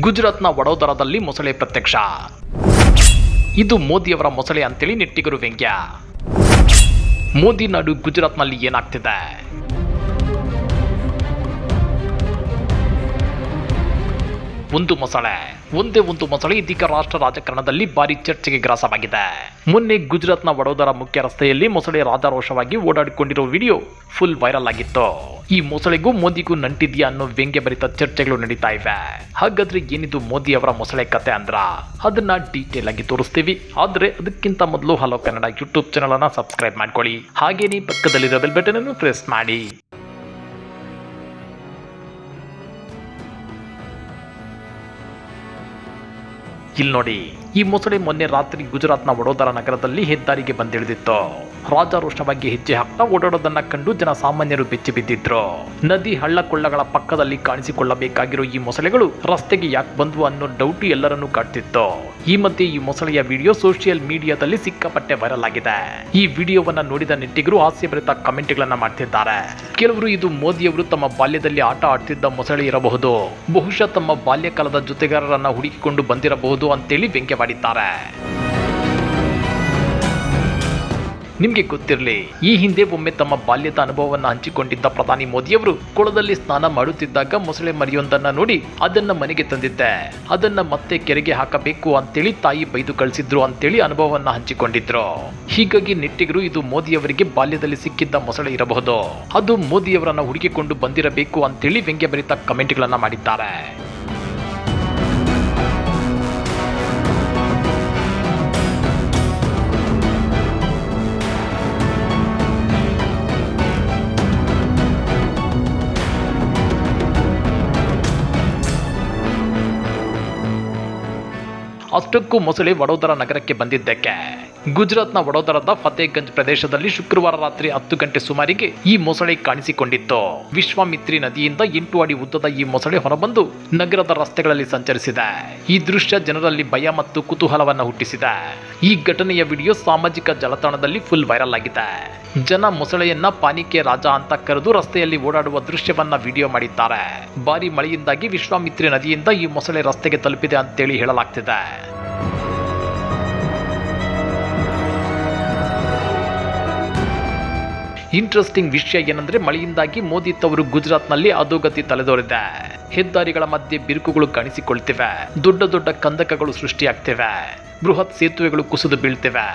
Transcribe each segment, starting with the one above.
ಗುಜರಾತ್ನ ವಡೋದರದಲ್ಲಿ ಮೊಸಳೆ ಪ್ರತ್ಯಕ್ಷ. ಇದು ಮೋದಿಯವರ ಮೊಸಳೆ ಅಂತೇಳಿ ನೆಟ್ಟಿಗರು ವ್ಯಂಗ್ಯ. ಮೋದಿ ನಾಡು ಗುಜರಾತ್ನಲ್ಲಿ ಏನಾಗ್ತಿದೆ? ಒಂದು ಮೊಸಳೆ, ಒಂದೇ ಒಂದು ಮೊಸಳೆ ಇದೀಗ ರಾಷ್ಟ್ರ ರಾಜಕಾರಣದಲ್ಲಿ ಭಾರಿ ಚರ್ಚೆಗೆ ಗ್ರಾಸವಾಗಿದೆ. ಮೊನ್ನೆ ಗುಜರಾತ್ನ ವಡೋದರ ಮುಖ್ಯ ರಸ್ತೆಯಲ್ಲಿ ಮೊಸಳೆ ರಾಜಾರೋಷವಾಗಿ ಓಡಾಡಿಕೊಂಡಿರೋ ವಿಡಿಯೋ ಫುಲ್ ವೈರಲ್ ಆಗಿತ್ತು. ಈ ಮೊಸಳೆಗೂ ಮೋದಿಗೂ ನಂಟಿದ್ಯಾ ಅನ್ನೋ ವ್ಯಂಗ್ಯ ಭರಿತ ಚರ್ಚೆಗಳು ನಡೀತಾ ಇವೆ. ಹಾಗಾದ್ರೆ ಏನಿದು ಮೋದಿ ಅವರ ಮೊಸಳೆ ಕತೆ ಅಂದ್ರ? ಅದನ್ನ ಡೀಟೇಲ್ ಆಗಿ ತೋರಿಸ್ತೀವಿ. ಆದ್ರೆ ಅದಕ್ಕಿಂತ ಮೊದಲು ಹಲೋ ಕನ್ನಡ ಯೂಟ್ಯೂಬ್ ಚಾನಲ್ ಅನ್ನ ಸಬ್ಸ್ಕ್ರೈಬ್ ಮಾಡ್ಕೊಳ್ಳಿ. ಹಾಗೇನೇ ಪಕ್ಕದಲ್ಲಿರೋ ಬೆಲ್ ಬಟನ್ ಅನ್ನು ಪ್ರೆಸ್ ಮಾಡಿ. ಇಲ್ಲಿ ನೋಡಿ, ಈ ಮೊಸಳೆ ಮೊನ್ನೆ ರಾತ್ರಿ ಗುಜರಾತ್ನ ವಡೋದರ ನಗರದಲ್ಲಿ ಹೆದ್ದಾರಿಗೆ ಬಂದಿಳಿದಿತ್ತು. ರಾಜಾರೋಷವಾಗಿ ಹೆಜ್ಜೆ ಹಾಕ್ತಾ ಓಡಾಡೋದನ್ನ ಕಂಡು ಜನ ಸಾಮಾನ್ಯರು ಬೆಚ್ಚಿ ಬಿದ್ದಿದ್ರು. ನದಿ ಹಳ್ಳ ಕೊಳ್ಳಗಳ ಪಕ್ಕದಲ್ಲಿ ಕಾಣಿಸಿಕೊಳ್ಳಬೇಕಾಗಿರೋ ಈ ಮೊಸಳೆಗಳು ರಸ್ತೆಗೆ ಯಾಕೆ ಬಂದ್ವು ಅನ್ನೋ ಡೌಟ್ ಎಲ್ಲರನ್ನೂ ಕಾಡ್ತಿತ್ತು. ಈ ಮಧ್ಯೆ ಈ ಮೊಸಳೆಯ ವಿಡಿಯೋ ಸೋಷಿಯಲ್ ಮೀಡಿಯಾದಲ್ಲಿ ಸಿಕ್ಕಾಪಟ್ಟೆ ವೈರಲ್ ಆಗಿದೆ. ಈ ವಿಡಿಯೋವನ್ನ ನೋಡಿದ ನೆಟ್ಟಿಗರು ಹಾಸ್ಯಭರಿತ ಕಮೆಂಟ್ಗಳನ್ನ ಮಾಡ್ತಿದ್ದಾರೆ. ಕೆಲವರು ಇದು ಮೋದಿಯವರು ತಮ್ಮ ಬಾಲ್ಯದಲ್ಲಿ ಆಟ ಆಡ್ತಿದ್ದ ಮೊಸಳೆ ಇರಬಹುದು. ಬಹುಶಃ ತಮ್ಮ ಬಾಲ್ಯಕಾಲದ ಜೊತೆಗಾರರನ್ನ ಹುಡುಕಿಕೊಂಡು ಬಂದಿರಬಹುದು ಅಂತೇಳಿ ವ್ಯಂಗ್ಯವಾಡಿದ್ದಾರೆ. ನಿಮಗೆ ಗೊತ್ತಿರಲಿ, ಈ ಹಿಂದೆ ಒಮ್ಮೆ ತಮ್ಮ ಬಾಲ್ಯದ ಅನುಭವವನ್ನು ಹಂಚಿಕೊಂಡಿದ್ದ ಪ್ರಧಾನಿ ಮೋದಿಯವರು ಕೊಳದಲ್ಲಿ ಸ್ನಾನ ಮಾಡುತ್ತಿದ್ದಾಗ ಮೊಸಳೆ ಮರಿಯೊಂದನ್ನ ನೋಡಿ ಅದನ್ನ ಮನೆಗೆ ತಂದಿದ್ದೆ. ಅದನ್ನ ಮತ್ತೆ ಕೆರೆಗೆ ಹಾಕಬೇಕು ಅಂತೇಳಿ ತಾಯಿ ಬೈದು ಕಳಿಸಿದ್ರು ಅಂತೇಳಿ ಅನುಭವವನ್ನ ಹಂಚಿಕೊಂಡಿದ್ರು. ಹೀಗಾಗಿ ನೆಟ್ಟಿಗರು ಇದು ಮೋದಿಯವರಿಗೆ ಬಾಲ್ಯದಲ್ಲಿ ಸಿಕ್ಕಿದ್ದ ಮೊಸಳೆ ಇರಬಹುದು. ಅದು ಮೋದಿಯವರನ್ನ ಹುಡುಕಿಕೊಂಡು ಬಂದಿರಬೇಕು ಅಂತೇಳಿ ವ್ಯಂಗ್ಯಭರಿತ ಕಮೆಂಟ್ಗಳನ್ನ ಮಾಡಿದ್ದಾರೆ. ಅಷ್ಟಕ್ಕೂ ಮೊಸಳೆ ವಡೋದರ ನಗರಕ್ಕೆ ಬಂದಿದ್ದಕ್ಕೆ. ಗುಜರಾತ್ನ ವಡೋದರದ ಫತೇಗಂಜ್ ಪ್ರದೇಶದಲ್ಲಿ ಶುಕ್ರವಾರ ರಾತ್ರಿ ಹತ್ತು ಗಂಟೆ ಸುಮಾರಿಗೆ ಈ ಮೊಸಳೆ ಕಾಣಿಸಿಕೊಂಡಿತ್ತು. ವಿಶ್ವಾಮಿತ್ರಿ ನದಿಯಿಂದ ಎಂಟು ಅಡಿ ಉದ್ದದ ಈ ಮೊಸಳೆ ಹೊರಬಂದು ನಗರದ ರಸ್ತೆಗಳಲ್ಲಿ ಸಂಚರಿಸಿದೆ. ಈ ದೃಶ್ಯ ಜನರಲ್ಲಿ ಭಯ ಮತ್ತು ಕುತೂಹಲವನ್ನ ಹುಟ್ಟಿಸಿದೆ. ಈ ಘಟನೆಯ ವಿಡಿಯೋ ಸಾಮಾಜಿಕ ಜಾಲತಾಣದಲ್ಲಿ ಫುಲ್ ವೈರಲ್ ಆಗಿದೆ. ಜನ ಮೊಸಳೆಯನ್ನ ಪಾನಿಕೆ ರಾಜ ಅಂತ ಕರೆದು ರಸ್ತೆಯಲ್ಲಿ ಓಡಾಡುವ ದೃಶ್ಯವನ್ನ ವಿಡಿಯೋ ಮಾಡಿದ್ದಾರೆ. ಭಾರಿ ಮಳೆಯಿಂದಾಗಿ ವಿಶ್ವಾಮಿತ್ರಿ ನದಿಯಿಂದ ಈ ಮೊಸಳೆ ರಸ್ತೆಗೆ ತಲುಪಿದೆ ಅಂತೇಳಿ ಹೇಳಲಾಗ್ತಿದೆ. ಇಂಟ್ರೆಸ್ಟಿಂಗ್ ವಿಷಯ ಏನಂದ್ರೆ ಮಳೆಯಿಂದಾಗಿ ಮೋದಿ ತವರು ಗುಜರಾತ್ನಲ್ಲಿ ಅಧೋಗತಿ ತಲೆದೋರಿದೆ. ಹೆದ್ದಾರಿಗಳ ಮಧ್ಯೆ ಬಿರುಕುಗಳು ಕಾಣಿಸಿಕೊಳ್ತಿವೆ. ದೊಡ್ಡ ದೊಡ್ಡ ಕಂದಕಗಳು ಸೃಷ್ಟಿಯಾಗ್ತಿವೆ. ಬೃಹತ್ ಸೇತುವೆಗಳು ಕುಸಿದು ಬೀಳ್ತಿವೆ.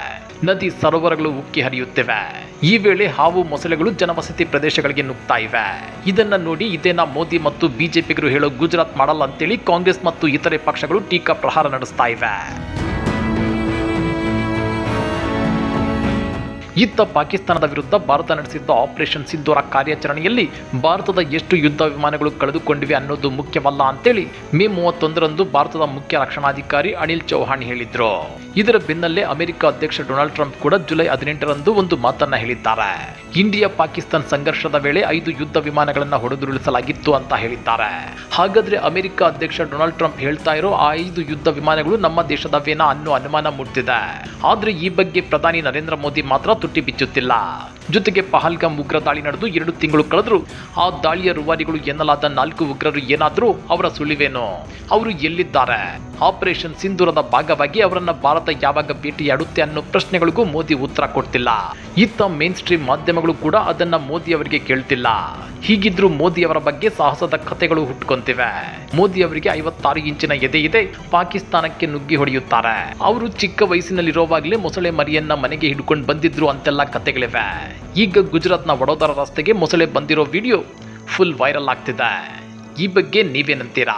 ನದಿ ಸರೋವರಗಳು ಉಕ್ಕಿ ಹರಿಯುತ್ತಿವೆ. ಈ ವೇಳೆ ಹಾವು ಮೊಸಳೆಗಳು ಜನವಸತಿ ಪ್ರದೇಶಗಳಿಗೆ ನುಗ್ತಾ ಇವೆ. ಇದನ್ನ ನೋಡಿ ಇದೇನಾ ಮೋದಿ ಮತ್ತು ಬಿಜೆಪಿಗರು ಹೇಳೋ ಗುಜರಾತ್ ಮಾಡಲ್ಲ ಅಂತೇಳಿ ಕಾಂಗ್ರೆಸ್ ಮತ್ತು ಇತರೆ ಪಕ್ಷಗಳು ಟೀಕಾ ಪ್ರಹಾರ ನಡೆಸ್ತಾ ಇವೆ. ಇತ್ತ ಪಾಕಿಸ್ತಾನದ ವಿರುದ್ಧ ಭಾರತ ನಡೆಸಿದ್ದ ಆಪರೇಷನ್ ಸಿಂಧೂರ ಕಾರ್ಯಾಚರಣೆಯಲ್ಲಿ ಭಾರತದ ಎಷ್ಟು ಯುದ್ಧ ವಿಮಾನಗಳು ಕಳೆದುಕೊಂಡಿವೆ ಅನ್ನೋದು ಮುಖ್ಯವಲ್ಲ ಅಂತೇಳಿ ಮೇ ಮೂವತ್ತೊಂದರಂದು ಭಾರತದ ಮುಖ್ಯ ರಕ್ಷಣಾಧಿಕಾರಿ ಅನಿಲ್ ಚೌಹಾಣ್ ಹೇಳಿದ್ರು. ಇದರ ಬೆನ್ನಲ್ಲೇ ಅಮೆರಿಕ ಅಧ್ಯಕ್ಷ ಡೊನಾಲ್ಡ್ ಟ್ರಂಪ್ ಕೂಡ ಜುಲೈ ಹದಿನೆಂಟರಂದು ಒಂದು ಮಾತನ್ನ ಹೇಳಿದ್ದಾರೆ. ಇಂಡಿಯಾ ಪಾಕಿಸ್ತಾನ್ ಸಂಘರ್ಷದ ವೇಳೆ ಐದು ಯುದ್ಧ ವಿಮಾನಗಳನ್ನ ಹೊಡೆದುರುಳಿಸಲಾಗಿತ್ತು ಅಂತ ಹೇಳಿದ್ದಾರೆ. ಹಾಗಾದ್ರೆ ಅಮೆರಿಕ ಅಧ್ಯಕ್ಷ ಡೊನಾಲ್ಡ್ ಟ್ರಂಪ್ ಹೇಳ್ತಾ ಇರೋ ಆ ಐದು ಯುದ್ಧ ವಿಮಾನಗಳು ನಮ್ಮ ದೇಶದವೇನಾ ಅನ್ನೋ ಅನುಮಾನ ಮೂಡ್ತಿದೆ. ಆದ್ರೆ ಈ ಬಗ್ಗೆ ಪ್ರಧಾನಿ ನರೇಂದ್ರ ಮೋದಿ ಮಾತ್ರ সত্তরটি বিচ্যুতির লাভ? ಜೊತೆಗೆ ಪಹಲ್ಗಾಮ್ ಉಗ್ರ ದಾಳಿ ನಡೆದು ಎರಡು ತಿಂಗಳು ಕಳೆದ್ರು ಆ ದಾಳಿಯ ರೂವಾರಿಗಳು ಎನ್ನಲಾದ ನಾಲ್ಕು ಉಗ್ರರು ಏನಾದರೂ ಅವರ ಸುಳಿವೇನು? ಅವರು ಎಲ್ಲಿದ್ದಾರೆ? ಆಪರೇಷನ್ ಸಿಂಧೂರದ ಭಾಗವಾಗಿ ಅವರನ್ನ ಭಾರತ ಯಾವಾಗ ಭೇಟಿಯಾಡುತ್ತೆ ಅನ್ನೋ ಪ್ರಶ್ನೆಗಳಿಗೂ ಮೋದಿ ಉತ್ತರ ಕೊಡ್ತಿಲ್ಲ. ಇತ್ತ ಮೇನ್ ಸ್ಟ್ರೀಮ್ ಮಾಧ್ಯಮಗಳು ಕೂಡ ಅದನ್ನ ಮೋದಿ ಅವರಿಗೆ ಕೇಳ್ತಿಲ್ಲ. ಹೀಗಿದ್ರು ಮೋದಿ ಅವರ ಬಗ್ಗೆ ಸಾಹಸದ ಕಥೆಗಳು ಹುಟ್ಕೊಂತಿವೆ. ಮೋದಿ ಅವರಿಗೆ ಐವತ್ತಾರು ಇಂಚಿನ ಎದೆ ಇದೆ, ಪಾಕಿಸ್ತಾನಕ್ಕೆ ನುಗ್ಗಿ ಹೊಡೆಯುತ್ತಾರೆ. ಅವರು ಚಿಕ್ಕ ವಯಸ್ಸಿನಲ್ಲಿರೋವಾಗಲೇ ಮೊಸಳೆ ಮರಿಯನ್ನ ಮನೆಗೆ ಹಿಡ್ಕೊಂಡು ಬಂದಿದ್ರು ಅಂತೆಲ್ಲ ಕಥೆಗಳಿವೆ. ಈಗ ಗುಜರಾತ್ನ ವಡೋದರ ರಸ್ತೆಗೆ ಮೊಸಳೆ ಬಂದಿರೋ ವಿಡಿಯೋ ಫುಲ್ ವೈರಲ್ ಆಗ್ತಿದೆ. ಈ ಬಗ್ಗೆ ನೀವೇನಂತೀರಾ?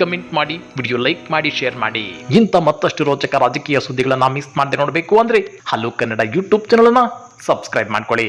ಕಮೆಂಟ್ ಮಾಡಿ, ವಿಡಿಯೋ ಲೈಕ್ ಮಾಡಿ, ಶೇರ್ ಮಾಡಿ. ಇಂಥ ಮತ್ತಷ್ಟು ರೋಚಕ ರಾಜಕೀಯ ಸುದ್ದಿಗಳನ್ನ ಮಿಸ್ ಮಾಡದೆ ನೋಡಬೇಕು ಅಂದ್ರೆ ಹಲೋ ಕನ್ನಡ ಯೂಟ್ಯೂಬ್ ಚಾನಲ್ ಅನ್ನ ಸಬ್ಸ್ಕ್ರೈಬ್ ಮಾಡ್ಕೊಳ್ಳಿ.